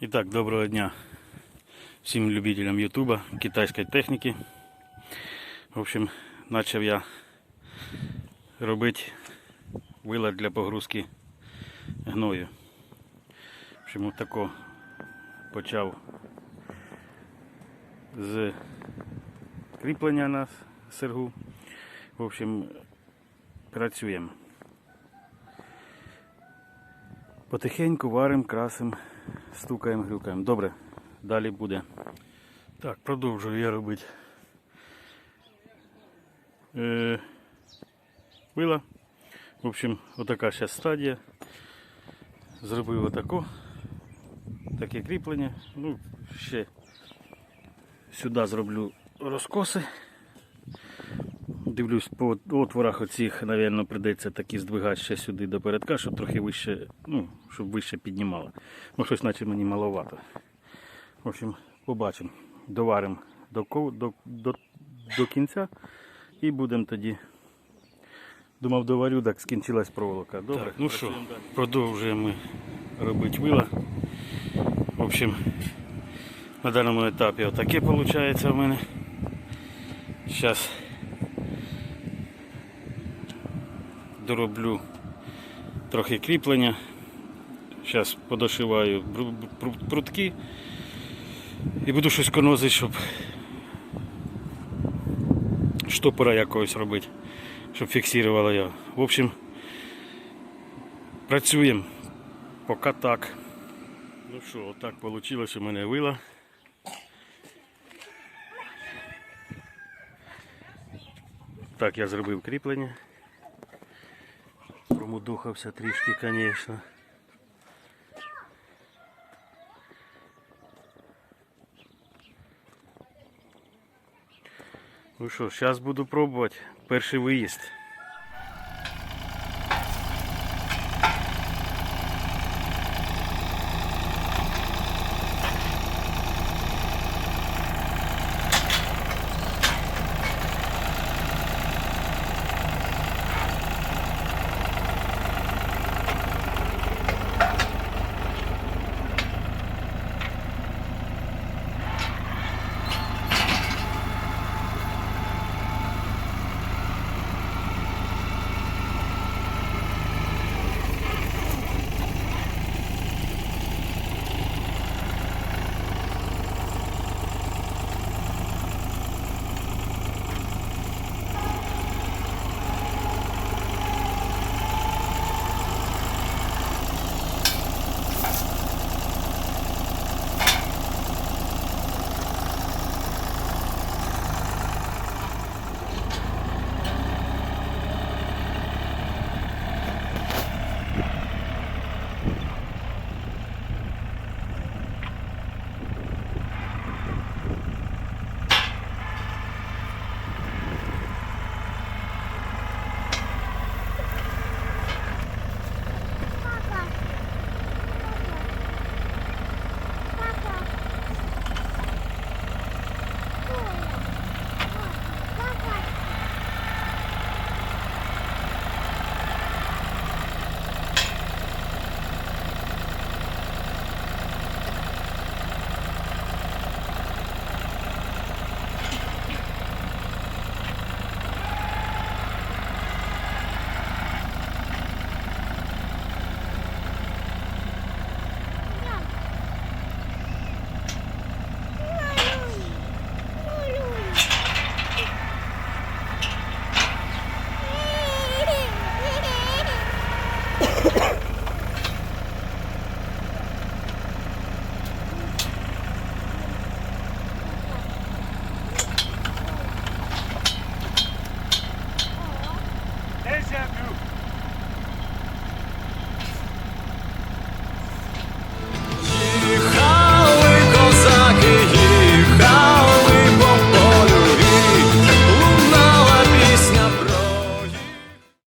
І так, доброго дня всім любителям Ютуба, китайської техніки. В общем, почав я робити вилад для погрузки гною. В общем, отако почав з кріплення на сергу. В общем, працюємо. Потихеньку варимо, красимо, стукаємо, грюкаємо. Добре, далі буде. Так, продовжую я робити. Е, вила. В общем, отака зараз стадія. Зробив отако. Таке кріплення. Ну, ще сюди зроблю розкоси. Дивлюсь, по отворах оцих, мабуть, прийдеться такі здвигати ще сюди до передка, щоб трохи вище, ну, щоб вище піднімало. Ну, щось наче мені маловато. В общем, побачимо. Доваримо до, до, до, до кінця і будемо тоді. Думав, доварю, так скінчилась проволока. Добре, так, ну що, продовжуємо робити вила. В общем, на даному етапі отаке виходить у мене. Зараз дороблю трохи кріплення. Зараз подошиваю прутки і буду щось конозити, щоб штопора якогось робити, щоб фіксувало його. В общем, працюємо. Поки так. Ну що, отак вийшло у мене вила. Так, я зробив кріплення. Промудухався трішки, звісно. Ну що, зараз буду пробувати перший виїзд.